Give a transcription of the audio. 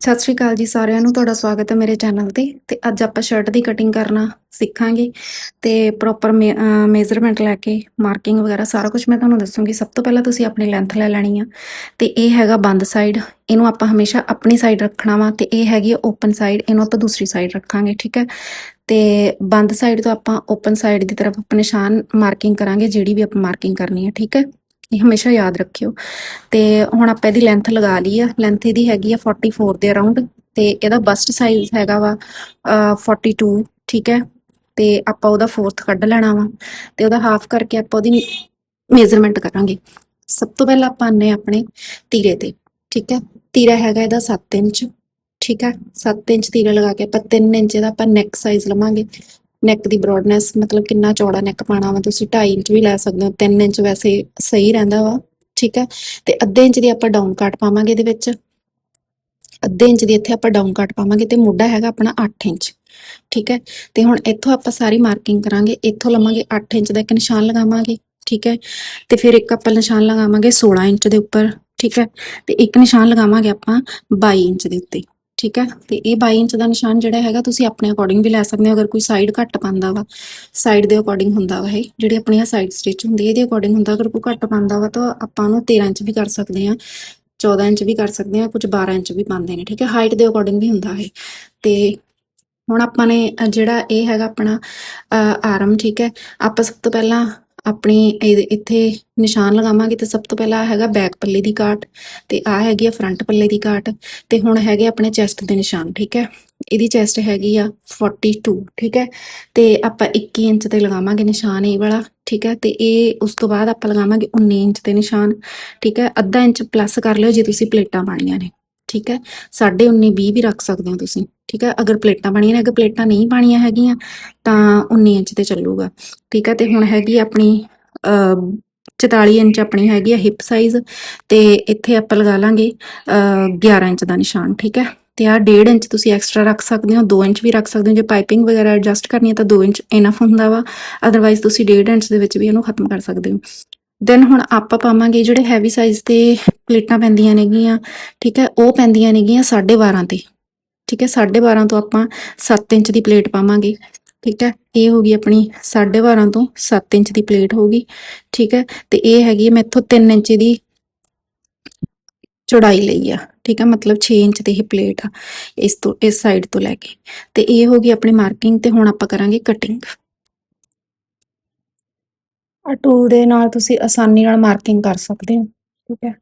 ਸਤਿ ਸ਼੍ਰੀ ਅਕਾਲ ਜੀ ਸਾਰਿਆਂ ਨੂੰ, ਤੁਹਾਡਾ ਸਵਾਗਤ ਹੈ ਮੇਰੇ ਚੈਨਲ ਤੇ ਤੇ ਅੱਜ ਆਪਾਂ ਸ਼ਰਟ ਦੀ ਕਟਿੰਗ ਕਰਨਾ ਸਿੱਖਾਂਗੇ ਤੇ ਪ੍ਰੋਪਰ ਮੇਜ਼ਰਮੈਂਟ ਲੈ ਕੇ ਮਾਰਕਿੰਗ ਵਗੈਰਾ ਸਾਰਾ ਕੁਝ ਮੈਂ ਤੁਹਾਨੂੰ ਦੱਸੂਗੀ। ਸਭ ਤੋਂ ਪਹਿਲਾਂ ਤੁਸੀਂ ਆਪਣੀ ਲੈਂਥ ਲੈ ਲੈਣੀ ਆ ਤੇ ਇਹ ਹੈਗਾ ਬੰਦ ਸਾਈਡ ਇਹਨੂੰ ਆਪਾਂ ਹਮੇਸ਼ਾ ਆਪਣੀ ਸਾਈਡ ਰੱਖਣਾ ਵਾ ਤੇ ਇਹ ਹੈਗੀ ਓਪਨ ਸਾਈਡ ਇਹਨੂੰ ਆਪਾਂ ਦੂਸਰੀ ਸਾਈਡ ਰੱਖਾਂਗੇ, ਠੀਕ ਹੈ? ਤੇ ਬੰਦ ਸਾਈਡ ਤੋਂ ਆਪਾਂ ਓਪਨ ਸਾਈਡ ਦੀ ਤਰਫ ਆਪਾਂ ਨਿਸ਼ਾਨ ਮਾਰਕਿੰਗ ਕਰਾਂਗੇ, ਜਿਹੜੀ ਵੀ ਆਪਾਂ ਮਾਰਕਿੰਗ ਕਰਨੀ ਹੈ, ਠੀਕ ਹੈ? ਇਹ ਹਮੇਸ਼ਾ ਯਾਦ ਰੱਖਿਓ। ਤੇ ਹੁਣ ਆਪਾਂ ਇਹਦੀ ਲੈਂਥ ਲਗਾ ਲਈ ਆ ਲੈਂਥ ਇਹਦੀ ਹੈਗੀ ਆ 44 ਦੇ ਅਰਾਊਂਡ ਤੇ ਇਹਦਾ ਬਸਟ ਸਾਈਜ਼ ਹੈਗਾ ਵਾ ਅਹ, 42 ਠੀਕ ਹੈ? ਤੇ ਆਪਾਂ ਉਹਦਾ ਫੋਰਥ ਕੱਢ ਲੈਣਾ ਵਾ। ਤੇ ਉਹਦਾ ਹਾਫ ਕਰਕੇ ਆਪਾਂ ਉਹਦੀ ਮੇਜ਼ਰਮੈਂਟ ਕਰਾਂਗੇ। ਸਭ ਤੋਂ ਪਹਿਲਾਂ ਆਪਾਂ ਨੇ ਆਪਣੇ ਤੀਰੇ ਤੇ ਠੀਕ ਹੈ? ਤੀਰਾ ਹੈਗਾ ਇਹਦਾ 7 ਇੰਚ ਠੀਕ ਹੈ? 7 ਇੰਚ ਤੀਰਾ ਲਗਾ ਕੇ ਆਪਾਂ 3 ਇੰਚ ਦਾ ਆਪਾਂ ਨੈਕ ਸਾਈਜ਼ ਲਵਾਂਗੇ। ਨੈਕ ਦੀ ਬ੍ਰੌਡਨੈਸ ਮਤਲਬ ਕਿੰਨਾ ਚੌੜਾ ਨੈਕ ਪਾਣਾ ਵਾ, ਤੁਸੀਂ 2.5 ਇੰਚ ਵੀ ਲੈ ਸਕਦੇ ਹੋ 3 ਇੰਚ ਵੈਸੇ ਸਹੀ ਰਹਿੰਦਾ ਵਾ, ਠੀਕ ਹੈ? ਤੇ ਅੱਧੇ ਇੰਚ ਦੀ ਆਪਾਂ ਡਾਊਨ ਕੱਟ ਪਾਵਾਂਗੇ ਇਹਦੇ ਵਿੱਚ। ਅੱਧੇ ਇੰਚ ਦੀ ਇੱਥੇ ਆਪਾਂ ਡਾਊਨ ਕੱਟ ਪਾਵਾਂਗੇ ਤੇ ਮੋਢਾ ਹੈਗਾ ਆਪਣਾ 8 ਇੰਚ, ਠੀਕ ਹੈ? ਤੇ ਹੁਣ ਇੱਥੋਂ ਆਪਾਂ ਸਾਰੀ ਮਾਰਕਿੰਗ ਕਰਾਂਗੇ, ਇੱਥੋਂ ਲਵਾਂਗੇ 8 ਇੰਚ ਦਾ ਇੱਕ ਨਿਸ਼ਾਨ ਲਗਾਵਾਂਗੇ, ਠੀਕ ਹੈ? ਤੇ ਫਿਰ ਇੱਕ ਆਪਾਂ ਨਿਸ਼ਾਨ ਲਗਾਵਾਂਗੇ 16 ਇੰਚ ਦੇ ਉੱਪਰ, ਠੀਕ ਹੈ? ਤੇ ਇੱਕ ਨਿਸ਼ਾਨ ਲਗਾਵਾਂਗੇ ਆਪਾਂ 22 ਇੰਚ ਦੇ ਉੱਤੇ। ਠੀਕ ਹੈ? ਤੇ ਇਹ 22 ਇੰਚ ਦਾ ਨਿਸ਼ਾਨ ਜਿਹੜਾ ਹੈਗਾ, ਤੁਸੀਂ ਆਪਣੇ ਅਕੋਰਡਿੰਗ ਵੀ ਲੈ ਸਕਦੇ ਹੋ, ਅਗਰ ਕੋਈ ਸਾਈਡ ਘੱਟ ਪਾਉਂਦਾ ਵਾ। ਸਾਈਡ ਦੇ ਅਕੋਰਡਿੰਗ ਹੁੰਦਾ ਵਾ ਇਹ, ਜਿਹੜੀ ਆਪਣੀ ਆ ਸਾਈਡ ਸਟਿਚ ਹੁੰਦੀ ਹੈ, ਇਹਦੇ ਅਕੋਰਡਿੰਗ ਹੁੰਦਾ। ਅਗਰ ਕੋਈ ਘੱਟ ਪਾਉਂਦਾ ਵਾ, ਤਾਂ ਆਪਾਂ ਉਹਨੂੰ 13 ਇੰਚ ਵੀ ਕਰ ਸਕਦੇ ਆ 14 ਇੰਚ ਵੀ ਕਰ ਸਕਦੇ ਆ ਕੁਝ 12 ਇੰਚ ਵੀ ਪਾਉਂਦੇ ਨੇ, ਠੀਕ ਹੈ? ਹਾਈਟ ਦੇ ਅਕੋਰਡਿੰਗ ਵੀ ਹੁੰਦਾ ਹੈ ਤੇ ਹੁਣ ਆਪਾਂ ਨੇ ਜਿਹੜਾ ਇਹ ਹੈਗਾ ਆਪਣਾ ਆਰਮ ਠੀਕ ਹੈ? ਆਪਾਂ ਸਭ ਤੋਂ ਪਹਿਲਾਂ ਆਪਣੇ ਇਹਦੇ- ਇੱਥੇ ਨਿਸ਼ਾਨ ਲਗਾਵਾਂਗੇ ਤਾਂ ਸਭ ਤੋਂ ਪਹਿਲਾਂ ਹੈਗਾ ਬੈਕ ਪੱਲੇ ਦੀ ਕਾਟ ਤੇ ਆ ਹੈਗੀ ਆ ਫਰੰਟ ਪੱਲੇ ਦੀ ਕਾਟ ਤੇ ਹੁਣ ਹੈਗੇ ਆਪਣੇ ਚੈਸਟ ਦੇ ਨਿਸ਼ਾਨ, ਠੀਕ ਹੈ? ਇਹਦੀ ਚੈਸਟ ਹੈਗੀ ਆ 42 ਠੀਕ ਹੈ? ਤੇ ਆਪਾਂ 21 ਇੰਚ ਤੇ ਲਗਾਵਾਂਗੇ ਨਿਸ਼ਾਨ ਇਹ ਵਾਲਾ, ਠੀਕ ਹੈ? ਤੇ ਇਹ ਉਸ ਤੋਂ ਬਾਅਦ ਆਪਾਂ ਲਗਾਵਾਂਗੇ 19 ਇੰਚ ਤੇ ਨਿਸ਼ਾਨ, ਠੀਕ ਹੈ? ਅੱਧਾ ਇੰਚ ਪਲੱਸ ਕਰ ਲਿਓ ਜੇ ਤੁਸੀਂ ਪਲੇਟਾਂ ਪਾਣੀਆਂ ਨੇ। ਠੀਕ ਹੈ? 19.5 20 ਵੀ ਰੱਖ ਸਕਦੇ ਹੋ ਤੁਸੀਂ, ਠੀਕ ਹੈ? ਅਗਰ ਪਲੇਟਾਂ ਬਣੀਆਂ ਨੇ, ਅਗਰ ਪਲੇਟਾਂ ਨਹੀਂ ਪਾਣੀਆਂ ਹੈਗੀਆਂ, ਤਾਂ 19 ਇੰਚ ਤੇ ਚੱਲੂਗਾ, ਠੀਕ ਹੈ? ਤੇ ਹੁਣ ਹੈਗੀ ਆਪਣੀ ਅ 44 ਇੰਚ ਆਪਣੀ ਹੈਗੀ ਆ ਹਿਪ ਸਾਈਜ਼, ਤੇ ਇੱਥੇ ਆਪਾਂ ਲਗਾ ਲਾਂਗੇ ਅ 11 ਇੰਚ ਦਾ ਨਿਸ਼ਾਨ, ਠੀਕ ਹੈ? ਤੇ ਆ 1.5 ਇੰਚ ਤੁਸੀਂ ਐਕਸਟਰਾ ਰੱਖ ਸਕਦੇ ਹੋ 2 ਇੰਚ ਵੀ ਰੱਖ ਸਕਦੇ ਹੋ, ਜੇ ਪਾਈਪਿੰਗ ਵਗੈਰਾ ਐਡਜਸਟ ਕਰਨੀ ਹੈ ਤਾਂ 2 ਇੰਚ ਇਨਫ ਹੁੰਦਾ ਵਾ ਅਦਰਵਾਈਜ਼ ਤੁਸੀਂ 1.5 ਇੰਚ ਦੇ ਵਿੱਚ ਵੀ ਇਹਨੂੰ ਖਤਮ ਕਰ ਸਕਦੇ ਹੋ। ਦੈਨ ਹੁਣ ਆਪਾਂ ਪਾਵਾਂਗੇ ਜਿਹੜੇ ਹੈਵੀ ਸਾਈਜ਼ ਤੇ ਪਲੇਟਾਂ ਪੈਂਦੀਆਂ ਨੇਗੀਆਂ, ਠੀਕ ਹੈ, ਉਹ ਪੈਂਦੀਆਂ ਨੇਗੀਆਂ 12.5 ਤੇ, ਠੀਕ ਹੈ 12.5 ਤੋਂ ਆਪਾਂ 7 ਇੰਚ ਦੀ ਪਲੇਟ ਪਾਵਾਂਗੇ, ਠੀਕ ਹੈ, ਇਹ ਹੋ ਗਈ ਆਪਣੀ 12.5 ਤੋਂ 7 ਇੰਚ ਦੀ ਪਲੇਟ ਹੋ ਗਈ ਠੀਕ ਹੈ, ਤੇ ਇਹ ਹੈਗੀ ਮੈਂ ਇੱਥੋਂ 3 ਇੰਚ ਦੀ ਚੌੜਾਈ ਲਈ ਆ, ਠੀਕ ਹੈ, ਮਤਲਬ 6 ਇੰਚ ਦੀ ਇਹ ਪਲੇਟ ਆ, ਇਸ ਤੋਂ, ਇਸ ਸਾਈਡ ਤੋਂ ਲੈ ਕੇ, ਤੇ ਇਹ ਹੋ ਗਈ ਆਪਣੀ ਮਾਰਕਿੰਗ ਤੇ ਹੁਣ ਆਪਾਂ ਕਰਾਂਗੇ ਕਟਿੰਗ ਆ ਟੂਲ ਦੇ ਨਾਲ ਤੁਸੀਂ ਆਸਾਨੀ ਨਾਲ ਮਾਰਕਿੰਗ ਕਰ ਸਕਦੇ ਹੋ ਠੀਕ ਹੈ?